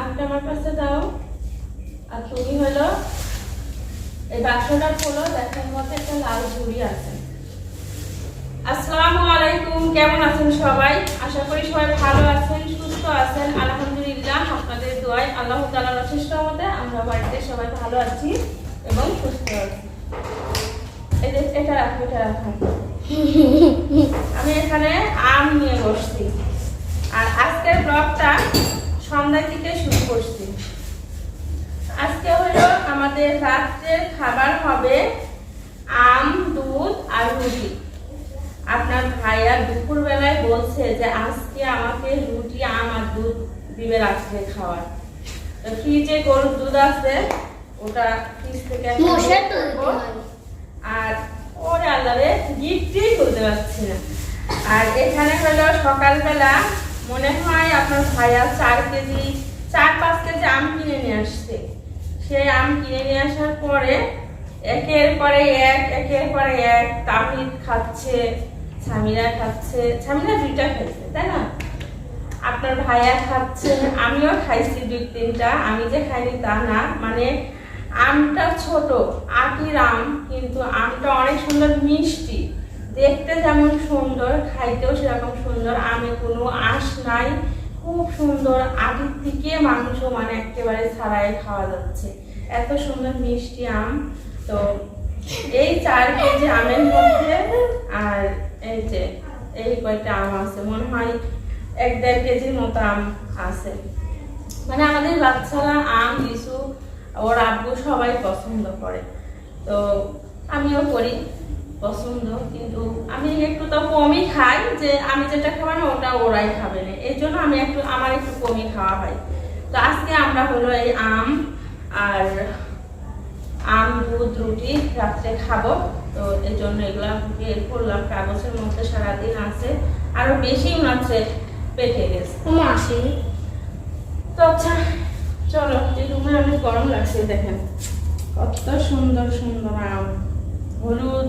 আপনি আমার কাছে দাও। আর তুমি হলো, এই বাক্সটা খোলো, দেখার মধ্যে একটা লাল ঝুড়ি আছে। আসসালামু আলাইকুম, কেমন আছেন সবাই? আশা করি সবাই ভালো আছেন, সুস্থ আছেন। আলহামদুলিল্লাহ, আপনাদের দোয়ায় আল্লাহ তাআলার অশেষ রহমতে আমরা বাড়িতে সবাই ভালো আছি এবং সুস্থ আছি। এটা রাখো এটা রাখো। আমি এখানে আম নিয়ে বসছি। আর আজকের ব্লগটা সন্ধ্যা থেকে শুরু করছি। আজকে হলো আমাদের রাত্রের খাবার হবে আম দুধ আর রুটি। আপনার ভাইয়া দুপুর বেলায় বলছে যে আজকে আমাকে রুটি আম আর দুধ দিবে রাত্রে খাওয়ার। তো ফ্রিজে গরুর দুধ আছে ওটা ফ্রিজ থেকে। আর ওরে আল্লাহরে গিফটই করতে পারছি না। আর এখানে হলো সকালবেলা মনে হয় আপনার ভাইয়া চার কেজি, চার, পাঁচ কেজি আম কিনে নিয়ে আসছে। সেই আম কিনে নিয়ে আসার পরে একের পরে এক, একের পরে এক তামিল খাচ্ছে, সামিরা খাচ্ছে। সামিরা দুইটা খাইছে, তাই না? আপনার ভাইয়া খাচ্ছে, আমিও খাইছি দুই, তিনটা। আমি যে খাইনি তা না মানে আমটা ছোট আটির আম, কিন্তু আমটা অনেক সুন্দর মিষ্টি। দেখতে যেমন সুন্দর, খাইতেও সেরকম সুন্দর। আমে কোনো আঁশ নাই। খুব সুন্দর। আগের থেকে মাংস মানে একেবারে ছাড়াই খাওয়া যাচ্ছে। এত সুন্দর মিষ্টি আম। তো এই চার কেজি আমের মধ্যে আর এই যে, এই কয়টা আম আছে? মনে হয় এক দেড় কেজির মতো আম আছে। মানে আমাদের বাচ্চারা আম, লিচু, ওর আব্বু সবাই পছন্দ করে। তো আমিও করি। পছন্দ কিন্তু আমি একটু তো কমই খাই যে আমি যেটা খাব না ওটা ওরাই খাবে না। এই জন্য আমি একটু আমার একটু কমই খাওয়া হয়। তো আজকে আমরা হলো এই আম আর আম দুধ রুটি রাত্রে খাব। তো এই জন্য এগুলা বের করলাম। কাগজের মধ্যে সারাদিন আছে আরও বেশি মাত্রে পেটে গেছে। মাসি তো আচ্ছা চলো এই রুমে অনেক গরম লাগছে দেখেন। কত সুন্দর সুন্দর আম। হলুদ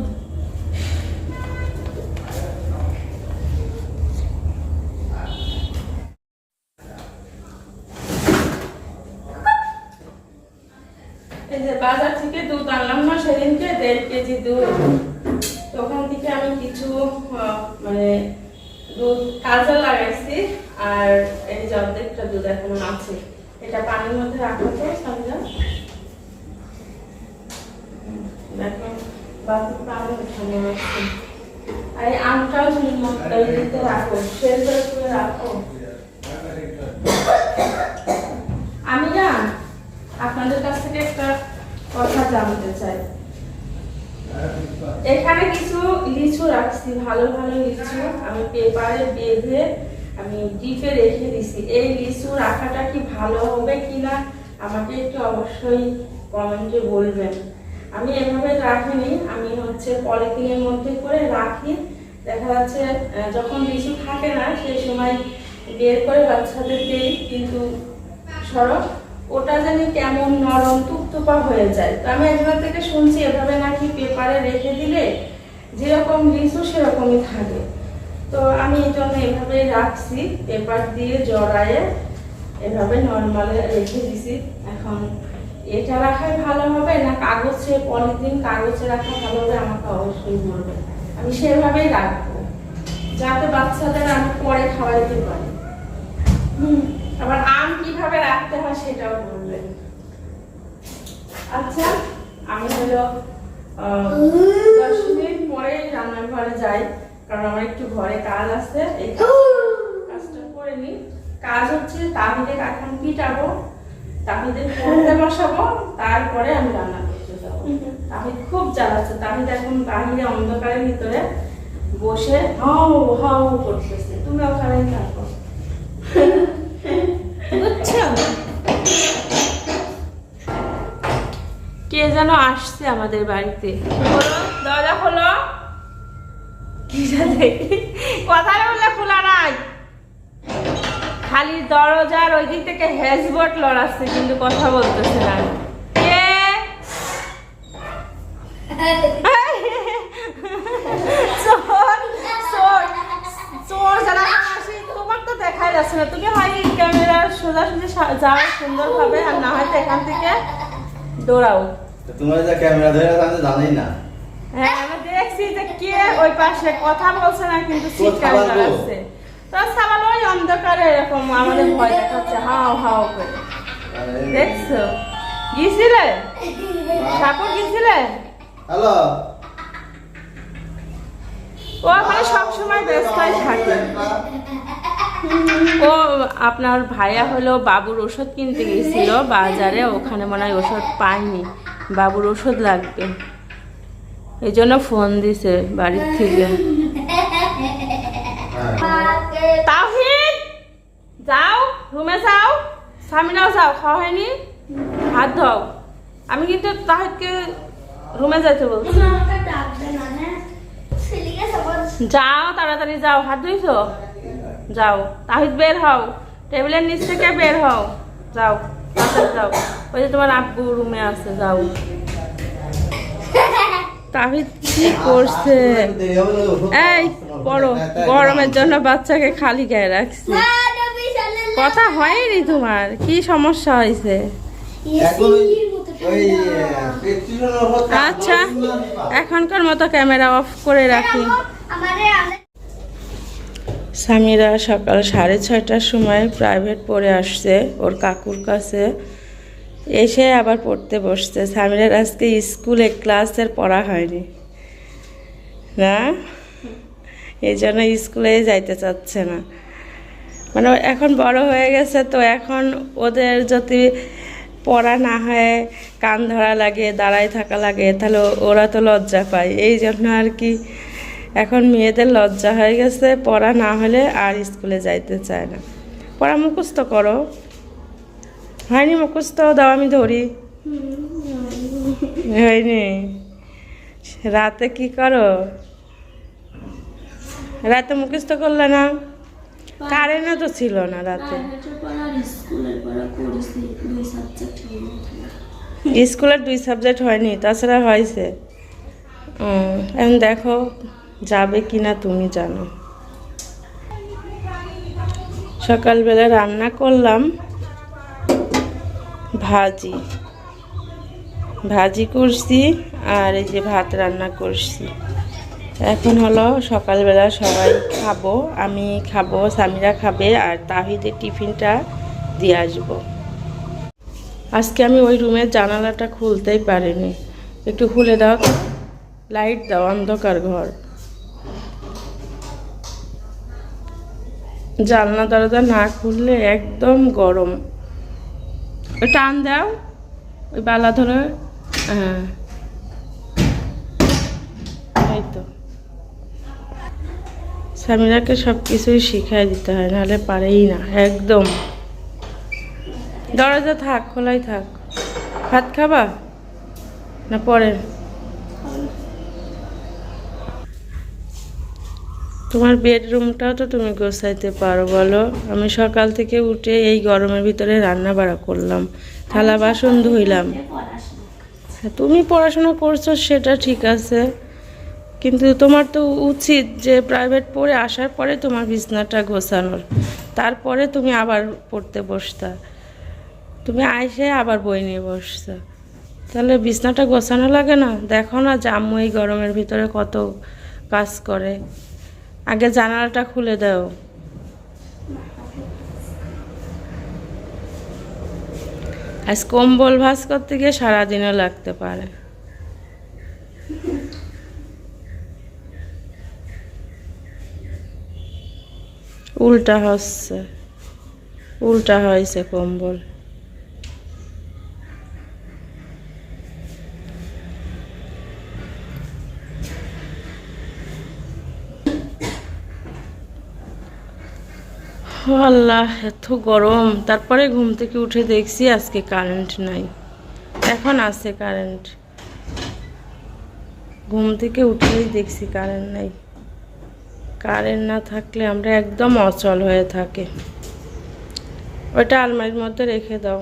এই যে বাজার থেকে দুধ আনলাম না সেদিনকে দেড় কেজি দুধ তো ওখান থেকে আমি কিছু মানে দুধ কাজে লাগাইছি, আর এই যে অর্ধেকটা দুধ এখন আছে। এটা পানির মধ্যে রাখো তো সামনে আমি না আপনাদের কাছ থেকে একটা কথা জানতে চাই। এখানে কিছু লিচু রাখছি, ভালো ভালো লিচু। আমি পেপারে বেঁধে আমি ডিপে রেখে দিছি। এই লিচু রাখাটা কি ভালো হবে কিনা আমাকে একটু অবশ্যই কমেন্টে বলবেন। আমি এভাবে রাখিনি, আমি হচ্ছে পলিথিনের মধ্যে করে রাখি। দেখা যাচ্ছে যখন লিচু থাকে না, সেই সময় বের করে বাচ্চাদের দিই, কিন্তু সরব ওটা জানি কেমন নরম টুকটুপা হয়ে যায়। তো আমি একবার থেকে শুনছি এভাবে নাকি পেপারে রেখে দিলে যেরকম লিচু সেরকমই থাকে। তো আমি এই জন্য এভাবে রাখছি পেপার দিয়ে জড়ায়ে এভাবে নর্মালে রেখে দিছি। এখন এটা রাখাই ভালো হবে না কাগজে পলিথিন কাগজে রাখা ভালো হবে? আমাকে অবশ্যই বলবে। আমি সেভাবেই রাখব যাতে বাচ্চাদের আমি পরে খাওয়াইতে পারি। হুম, আবার আম কীভাবে রাখতে হয় সেটাও বলবেন। আচ্ছা আমি হলো দশ মিনিট পরে যাই, কারণ আমার একটু ঘরে কাজ আছে, এই কাজ- কাজটা করে নি কাজ হচ্ছে তাহিদে পিটাবো তাহিদে পড়তে বসাবো, তারপরে আমি রান্না করতে যাব। তাহিদ খুব জ্বালাচ্ছে, তাহিদ এখন বাহিরে অন্ধকারের ভিতরে বসে হাও হাও করতেছে। তুমি ওখানে থাকো। বুঝছ কে যেন আসছে আমাদের বাড়িতে? দরজা খোলো। কি জানে বললে খোলা নাই। খালি দরজার ওই দিক থেকে হেজবট লড়াচ্ছে কিন্তু কথা বলতেছে না। কে? চোর চোর। চোর যারা তোমার তো দেখাই যাচ্ছে না। তুমি হয় সোজা সোজা সোজা সা- যাও সুন্দরভাবে আর না হয়তো এখান থেকে দৌড়াও। তোমার যে ক্যামেরা ধরে আছে আমি জানি না। হ্যাঁ আমি দেখছি যে কে ওই পাশে কথা বলছে না কিন্তু সিট ক্যামেরা আছে তো সাবাল ওই অন্ধকারে এরকম আমাদের ভয় দেখাচ্ছে হাও হাও করে। দেখছ? গিয়েছিলে? ঠাকুর গিয়েছিলে? হ্যালো? ও ওখানে সবসময় ব্যস্তই থাকে। ও আপনার ভাইয়া হলো বাবুর ওষুধ কিনতে গেছিল বাজারে ওখানে মনে হয় ওষুধ পায়নি। বাবুর ওষুধ লাগবে। এই জন্য ফোন দিছে বাড়ির থেকে। তাহিদ যাও রুমে যাও সামিনাও যাও খাওয়া হয়নি? হাত ধোও। আমি কিন্তু তাহিদকে রুমে যাইতে বলছি। যাও তাড়াতাড়ি যাও। হাত ধুইছো? যাও। তাহিদ বের হও। টেবিলের নিচ থেকে বের হও। যাও যাও। ওই যে তোমার আব্বু রুমে আছে যাও। তাহিদ কি করছে? এই পড়ো। গরমের জন্য বাচ্চাকে খালি গায়ে রাখছি। কথা হয়নি তোমার? কি সমস্যা হয়েছে? আচ্ছা এখনকার মতো ক্যামেরা অফ করে রাখি। সামিরা সকাল সাড়ে ছয়টার সময় প্রাইভেট পড়ে আসছে, ওর কাকুর কাছে। এসে আবার পড়তে বসছে। সামিরার আজকে স্কুলে ক্লাসের পড়া হয়নি। না? এই জন্য স্কুলে যাইতে চাচ্ছে না। মানে এখন বড় হয়ে গেছে তো এখন ওদের যদি পড়া না হয়, কান ধরা লাগে, দাঁড়ায় থাকা লাগে, তাহলে ওরা তো লজ্জা পায়। এই জন্য আর কি এখন মেয়েদের লজ্জা হয়ে গেছে পড়া না হলে আর স্কুলে যাইতে চায় না। পড়া মুখস্থ করো। হয়নি মুখস্থ দাও আমি ধরি। হয়নি। রাতে কি করো? রাতে মুখস্থ করলে না? কারেন্টও তো ছিল না রাতে। স্কুলের দুই সাবজেক্ট হয়নি তাছাড়া হয়েছে। এখন দেখো। যাবে কি না তুমি জানো। সকালবেলা রান্না করলাম ভাজি। ভাজি করছি আর এই যে ভাত রান্না করছি। এখন হলো সকালবেলা সবাই খাব, আমি খাব, সামিরা খাবে আর তাহিদের টিফিনটা দিয়ে আসব। আজকে আমি ওই রুমের জানালাটা খুলতেই পারিনি। একটু খুলে দাও, লাইট দাও, অন্ধকার ঘর। জানলা দরজা না খুললে একদম গরম। টান দাও, ওই বালা ধরে হ্যাঁ। তো। স্বামীরাকে সব কিছুই শিখাই দিতে হয়, নাহলে পারেই না, একদম। দরজা থাক, খোলাই থাক। ভাত খাবা? না পরে? তোমার বেডরুমটাও তো তুমি গোছাইতে পারো বলো। আমি সকাল থেকে উঠে এই গরমের ভিতরে রান্না বাড়া করলাম। থালা বাসন ধুইলাম। হ্যাঁ, তুমি পড়াশোনা করছ সেটা ঠিক আছে। কিন্তু তোমার তো উচিত যে প্রাইভেট পড়ে আসার পরে তোমার বিছনাটা গোছানোর। তারপরে তুমি আবার পড়তে বসতা। তুমি আইসে আবার বই নিয়ে বসছো তাহলে বিছনাটা গোছানো লাগে না? দেখো না জাম্মু এই গরমের ভিতরে কত কাজ করে। আগে জানালাটা খুলে দাও। আজ কম্বল ভাস করতে গিয়ে সারাদিনও লাগতে পারে। উল্টা হচ্ছে, উল্টা হয়েছে কম্বল। ও আল্লাহ, এত গরম। তারপরে ঘুম থেকে উঠে দেখছি আজকে কারেন্ট নাই। এখন আছে কারেন্ট ঘুম থেকে উঠেই দেখছি কারেন্ট নাই। কারেন্ট না থাকলে আমরা একদম অচল হয়ে থাকে। ওইটা আলমারির মধ্যে রেখে দাও।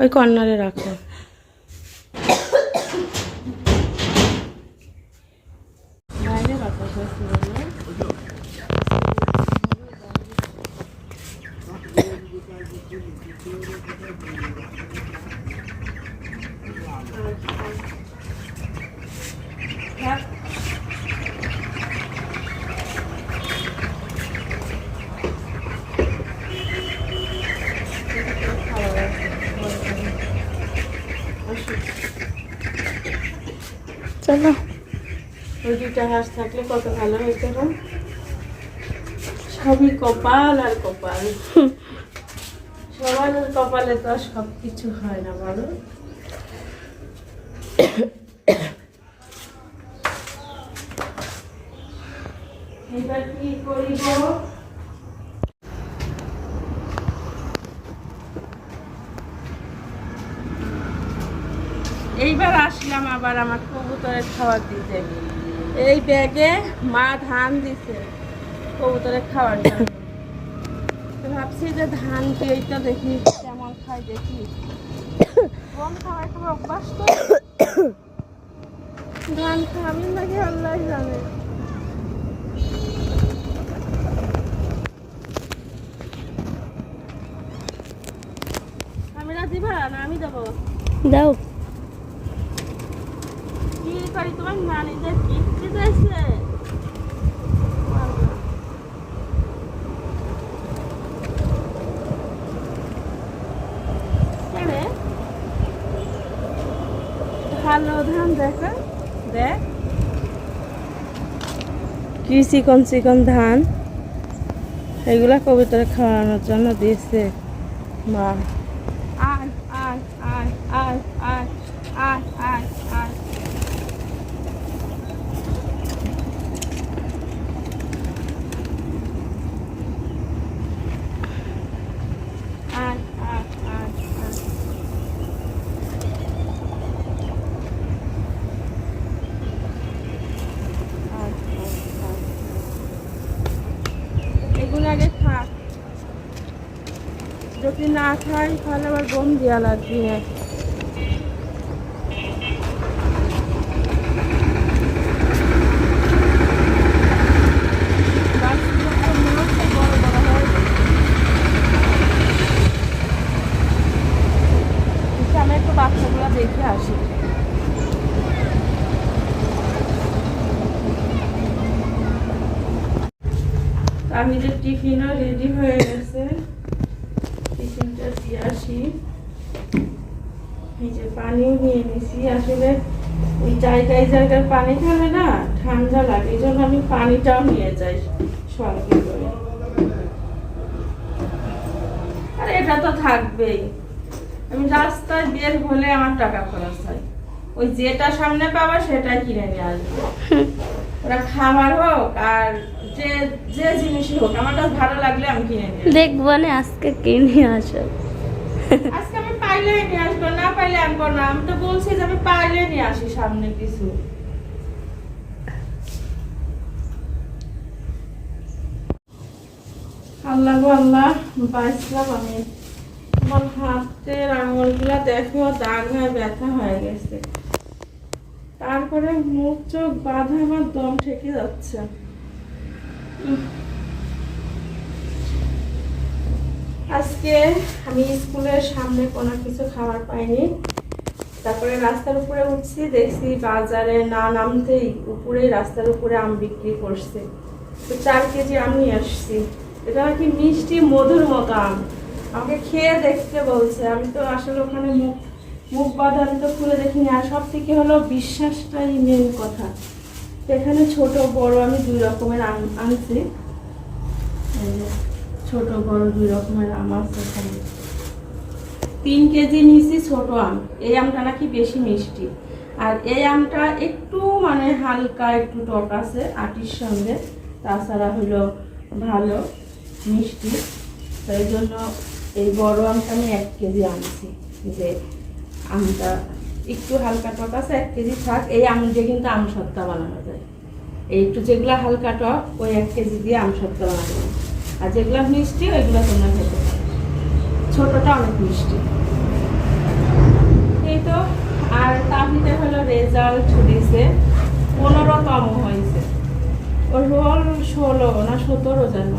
ওই কর্নারে রাখো। Thank you. দুইটা হাঁস থাকলে কত ভালো হইতো না সবই কপাল আর কপাল। সবার কপালে তো সব কিছু হয় না, বলো। এবার কি করিব এইবার আসলাম আবার আমার কবুতরের খাবার দিতে এই ব্যাগে মা ধান দিছে, কবুতরের খাওয়ার জন্য। ভাবছি যে ধান এইটা দেখি, কেমন খাই দেখি। কম অভ্যাস তো? ধান খাবি নাকি আল্লাহ জানে। আমি না দিবা না, আমি দেবো? দাও। ভালো ধান চিকন চিকন ধান। এগুলা কবিতরে খাওয়ানোর জন্য দিয়েছে মা। না খাই, তাহলে আবার গম দেওয়া লাগবে। বাচ্চাগুলো দেখে আসি। আমি যে টিফিনও রেডি হয়ে গেছে। দিয়ে আসি। এই যে পানিও নিয়ে নিছি, আসলে ওই জায়গায় জায়গায় পানি খেলে না ঠান্ডা লাগে, এই জন্য আমি পানিটাও নিয়ে যাই সঙ্গে করে। আর এটা তো থাকবেই। আমি রাস্তায় বের হলে আমার টাকা খরচ হয়। ওই যেটা সামনে পাবা সেটাই কিনে নিয়ে আসব। ওরা খাবার হোক আর যে যে জিনিসই হোক আমার কাছে ভালো লাগলে আমি কিনে আসব। দেখব না আজকে কিনে আসো আজকে আমি পাইলে নিয়ে আসব না পাইলে আনব না। আমি তো বলছি যে আমি পাইলে নিয়ে আসি সামনে কিছু। আল্লাহ আল্লাহ বাঁচলাম আমি। আমার হাতের আঙুলগুলা দেখো দাগ হয়ে ব্যথা হয়ে গেছে। তারপরে মুখ চোখ বাঁধা আমার দম ঠেকে যাচ্ছে। আজকে আমি স্কুলের সামনে কোনো কিছু খাবার পাইনি। তারপরে রাস্তার উপরে উঠছি, দেখছি বাজারে না নামতেই উপরে রাস্তার উপরে আম বিক্রি করছে। তো চার কেজি আম নিয়ে আসছি। এটা নাকি মিষ্টি মধুর মতো আম। আমাকে খেয়ে দেখতে বলছে। আমি তো আসলে ওখানে মুখ মুখ বাঁধা আমি তো খুলে দেখিনি। আর সব থেকে হলো বিশ্বাসটাই মেন কথা। এখানে ছোট, বড় আমি দুই রকমের আম আনছি। ছোট, বড় দুই রকমের আম আছে এখানে। তিন কেজি নিয়েছি ছোট আম। এই আমটা নাকি বেশি মিষ্টি। আর এই আমটা একটু মানে হালকা একটু টক আছে, আটির সঙ্গে। তাছাড়া হলো ভালো, মিষ্টি। তাই জন্য এই বড় আমটা আমি এক কেজি আনছি। যে আমটা একটু হালকা টক আছে এক কেজি থাক। এই আম দিয়ে কিন্তু আম সত্তা বানানো যায়। এই একটু যেগুলো হালকা টক ওই এক কেজি দিয়ে আম সত্তা বানানো যায়। আর যেগুলো মিষ্টি ওইগুলো তোমরা খেতে পারো। ছোটটা অনেক মিষ্টি। এই তো আর তার তাহিতে হলো রেজাল্ট দিছে পনেরোতম হয়েছে। ওর রোল ষোলো না সতেরো যেন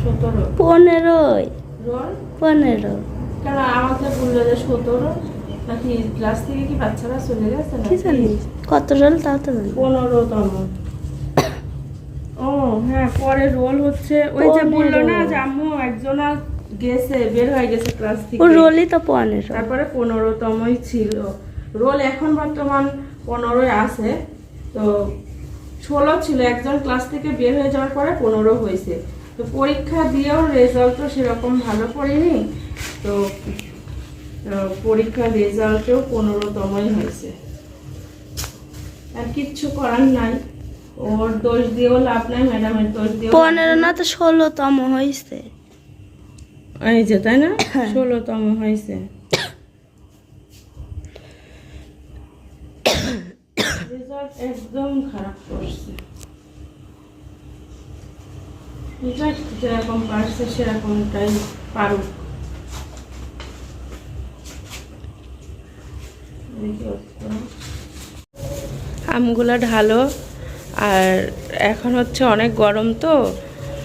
সতেরো। পনেরোই। রোল? পনেরো। কেন আমাকে বলল যে সতেরো? নাকি ক্লাস থেকে কি বাচ্চারা চলে গেছে কি নাকি? কত রোল তাও তো জানি পনেরোতম। ও হ্যাঁ পরে রোল হচ্ছে ওই যে বলল না যে আম্মু একজনা গেছে বের হয়ে গেছে ক্লাস থেকে। ও রোলই তো পনেরো। তারপরে পনেরোতমই ছিল। রোল এখন বর্তমান পনেরোই আছে। তো ষোলো ছিল একজন ক্লাস থেকে বের হয়ে যাওয়ার পরে পনেরো হয়েছে। তো পরীক্ষা দিয়েও রেজাল্টও সেরকম ভালো করিনি। তো পরীক্ষার রেজাল্টেও পনেরোতমই হয়েছে। আর কিচ্ছু করার নাই। ওর দোষ দিয়েও লাভ নাই ম্যাডামের দোষ লাভ পনেরো না তো ষোলোতম হয়েছে। এই যে তাই না? ষোলোতম হয়েছে। রেজাল্ট একদম খারাপ করছে। রেজাল্ট যেরকম পারছে সেরকমটাই পারুক দেখি ওর আমগুলো ঢালো, আর এখন হচ্ছে অনেক গরম তো,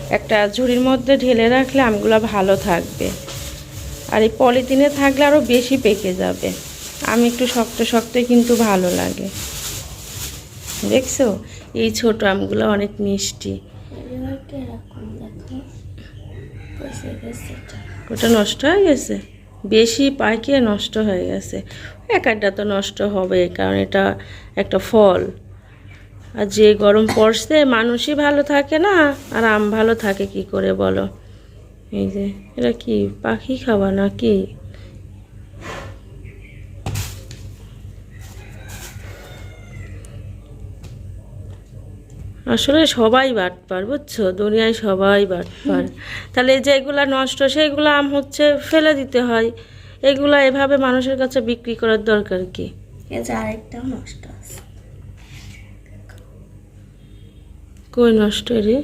একটা ঝুড়ির মধ্যে ঢেলে রাখলে আমগুলো ভালো থাকবে। আর এই পলিথিনে থাকলে আরও বেশি পেকে যাবে। আমি একটু শক্ত শক্ত কিন্তু ভালো লাগে। দেখছ? এই ছোট আমগুলো অনেক মিষ্টি। ওটা নষ্ট হয়ে গেছে? বেশি পাইকে নষ্ট হয়ে গেছে। একটা তো নষ্ট হবে, কারণ এটা একটা ফল। আর যে গরম পড়ছে, মানুষই ভালো থাকে না, আর আম ভালো থাকে কি করে বলো? এই যে এটা কি, পাখি খাওয়া না কি আসলে সবাই বাটপার, বুঝছ? দুনিয়ায় সবাই বাটপার। তাহলে যেগুলা নষ্ট সেইগুলো আম হচ্ছে ফেলে দিতে হয়। এগুলা এভাবে মানুষের কাছে বিক্রি করার দরকার কি? আরেকটাও নষ্ট আছে। কই নষ্ট রে?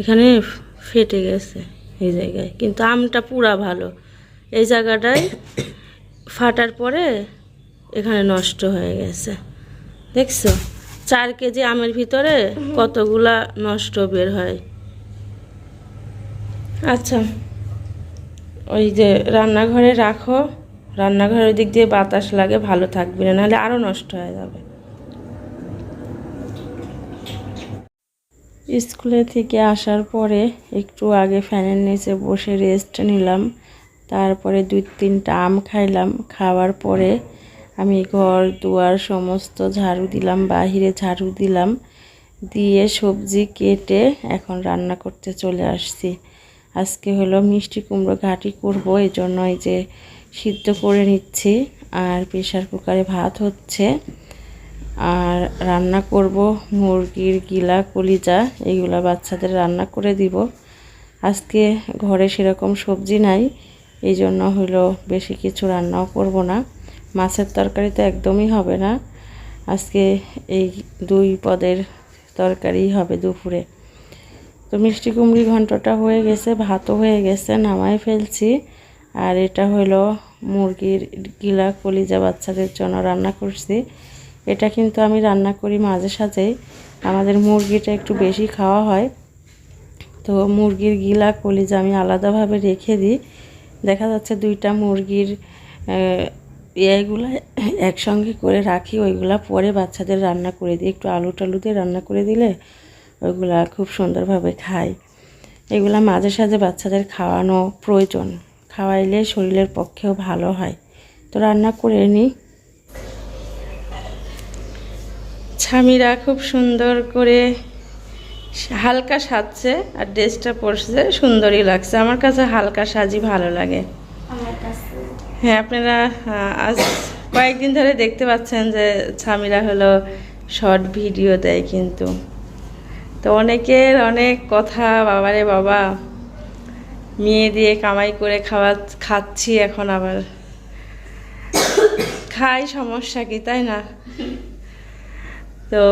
এখানে ফেটে গেছে এই জায়গায়। কিন্তু আমটা পুরা ভালো। এই জায়গাটায় ফাটার পরে এখানে নষ্ট হয়ে গেছে। দেখছ? চার কেজি আমের ভিতরে কতগুলা নষ্ট বের হয়? আচ্ছা। ওই যে রান্নাঘরে রাখো, রান্নাঘরের ওই দিক দিয়ে বাতাস লাগে, ভালো থাকবে না, নাহলে আরও নষ্ট হয়ে যাবে। স্কুলে থেকে আসার পরে একটু আগে ফ্যানের নিচে বসে রেস্ট নিলাম, তারপরে দুই তিনটা আম খাইলাম, খাওয়ার পরে আমি ঘর দুয়ার সমস্ত ঝাড়ু দিলাম, বাহিরে ঝাড়ু দিলাম, দিয়ে সবজি কেটে এখন রান্না করতে চলে আসছি। আজকে হলো মিষ্টি কুমড়ো ঘাটি করব এই জন্য এই যে সিদ্ধ করে নিচ্ছি। আর প্রেশার কুকারে ভাত হচ্ছে। আর রান্না করব মুরগির গিলা, কলিজা এইগুলা বাচ্চাদের রান্না করে দিব। আজকে ঘরে সেরকম সবজি নাই এই জন্য হলো বেশি কিছু রান্নাও করব না। মাছের তরকারি তো একদমই হবে না। আজকে এই দুই পদের তরকারি হবে দুপুরে। তো মিষ্টি কুমড়ি ঘন্টটা হয়ে গেছে, ভাতও হয়ে গেছে, নামাই ফেলছি। আর এটা হলো মুরগির গিলা কলিজা বাচ্চাদের জন্য রান্না করছি। এটা কিন্তু আমি রান্না করি মাঝে সাঝে আমাদের মুরগিটা একটু বেশি খাওয়া হয়। তো মুরগির গিলা কলিজা আমি আলাদাভাবে রেখে দিই। দেখা যাচ্ছে দুইটা মুরগির ইয়েগুলা একসঙ্গে করে রাখি, ওইগুলা পরে বাচ্চাদের রান্না করে দিই। একটু আলু টালু দিয়ে রান্না করে দিলে ওইগুলা খুব সুন্দরভাবে খায়। এগুলা মাঝে সাঝে বাচ্চাদের খাওয়ানো প্রয়োজন। খাওয়াইলে শরীরের পক্ষেও ভালো হয়। তো রান্না করে নিই স্বামীরা খুব সুন্দর করে হালকা সাজছে আর ড্রেসটা পরছে। সুন্দরই লাগছে। আমার কাছে হালকা সাজি ভালো লাগে। হ্যাঁ আপনারা আজ কয়েকদিন ধরে দেখতে পাচ্ছেন যে স্বামীরা হলো শর্ট ভিডিও দেয় কিন্তু। তো অনেকের অনেক কথা, বাবারে বাবা। মেয়ে দিয়ে কামাই করে খাওয়া, খাচ্ছি এখন আবার। খাই, সমস্যা কি, তাই না? তো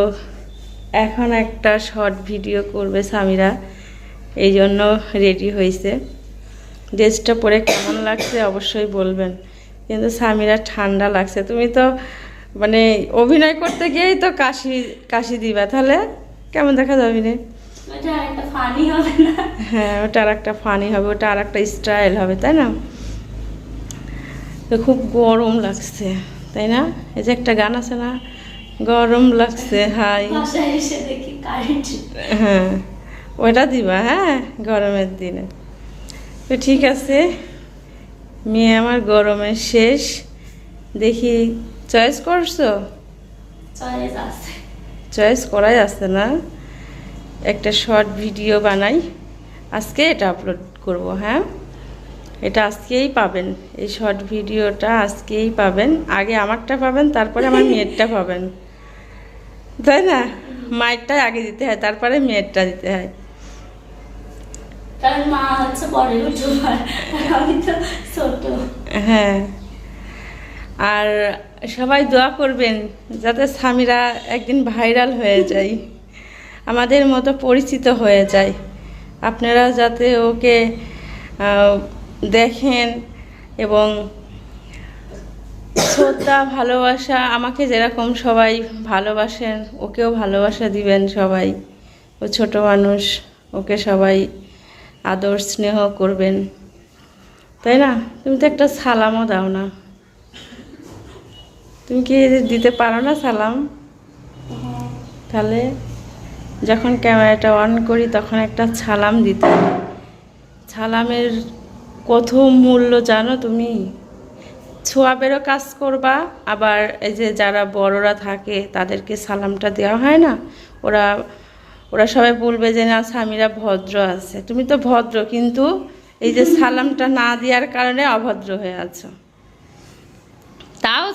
এখন একটা শর্ট ভিডিও করবে স্বামীরা এই জন্য রেডি হয়েছে ড্রেসটা পরে কেমন লাগছে অবশ্যই বলবেন। কিন্তু স্বামীরা ঠান্ডা লাগছে। তুমি তো মানে অভিনয় করতে গিয়েই তো কাশি কাশি দিবা, তাহলে? কেমন দেখা যাবে রে? হ্যাঁ ওটা আর একটা ফানি হবে ওটা আর একটা স্টাইল হবে তাই না? তো খুব গরম লাগছে তাই না? এই যে একটা গান আছে না? গরম লাগছে হাই। হ্যাঁ ওটা দিবা হ্যাঁ গরমের দিনে। তো ঠিক আছে মেয়ে আমার গরমের শেষ। দেখি চয়েস করছ? চয়েস আছে। চয়েস করাই আসছে না। একটা শর্ট ভিডিও বানাই। আজকে এটা আপলোড করব হ্যাঁ? এটা আজকেই পাবেন। এই শর্ট ভিডিওটা আজকেই পাবেন। আগে আমারটা পাবেন তারপরে আমার মেয়েরটা পাবেন। তাই না? মায়েরটা আগে দিতে হয় তারপরে মেয়েরটা দিতে হয়। হ্যাঁ। আর সবাই দোয়া করবেন যাতে স্বামীরা একদিন ভাইরাল হয়ে যায়, আমাদের মতো পরিচিত হয়ে যায়। আপনারা যাতে ওকে দেখেন এবং শ্রদ্ধা, ভালোবাসা, আমাকে যেরকম সবাই ভালোবাসেন, ওকেও ভালোবাসা দিবেন সবাই। ও ছোট মানুষ, ওকে সবাই আদর স্নেহ করবেন। তাই না? তুমি তো একটা সালামও দাও না। তুমি কি দিতে পারো না সালাম? তাহলে যখন ক্যামেরাটা অন করি তখন একটা ছালাম দিতে ছালামের কত মূল্য জানো তুমি? ছোয়াবেরও কাজ করবা, আবার এই যে যারা বড়রা থাকে তাদেরকে সালামটা দেওয়া হয় না? ওরা ওরা সবাই বলবে যে, না, স্বামীরা ভদ্র আছে। তুমি তো ভদ্র, কিন্তু এই যে সালামটা না দেওয়ার কারণে অভদ্র হয়ে আছো।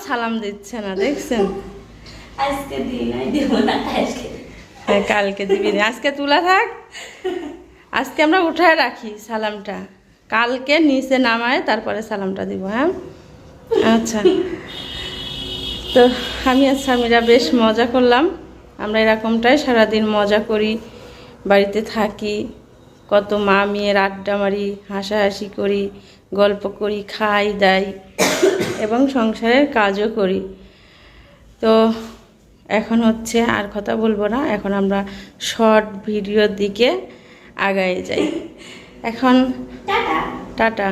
সালাম দিচ্ছে না দেখছেন? আজকে দেব না আজকে হ্যাঁ কালকে দিবি না। আজকে তুলা থাক। আজকে আমরা উঠায় রাখি সালামটা। কালকে নিচে নামায় তারপরে সালামটা দিব হ্যাঁ? আচ্ছা। তো আমি আর স্বামীরা বেশ মজা করলাম। আমরা এরকমটাই সারাদিন মজা করি বাড়িতে থাকি কত মা মেয়ের আড্ডা মারি হাসাহাসি করি গল্প করি খাই দাই। এবং সংসারের কাজও করি। তো এখন হচ্ছে আর কথা বলব না এখন আমরা শর্ট ভিডিওর দিকে আগায় যাই। এখন টাটা। টাটা।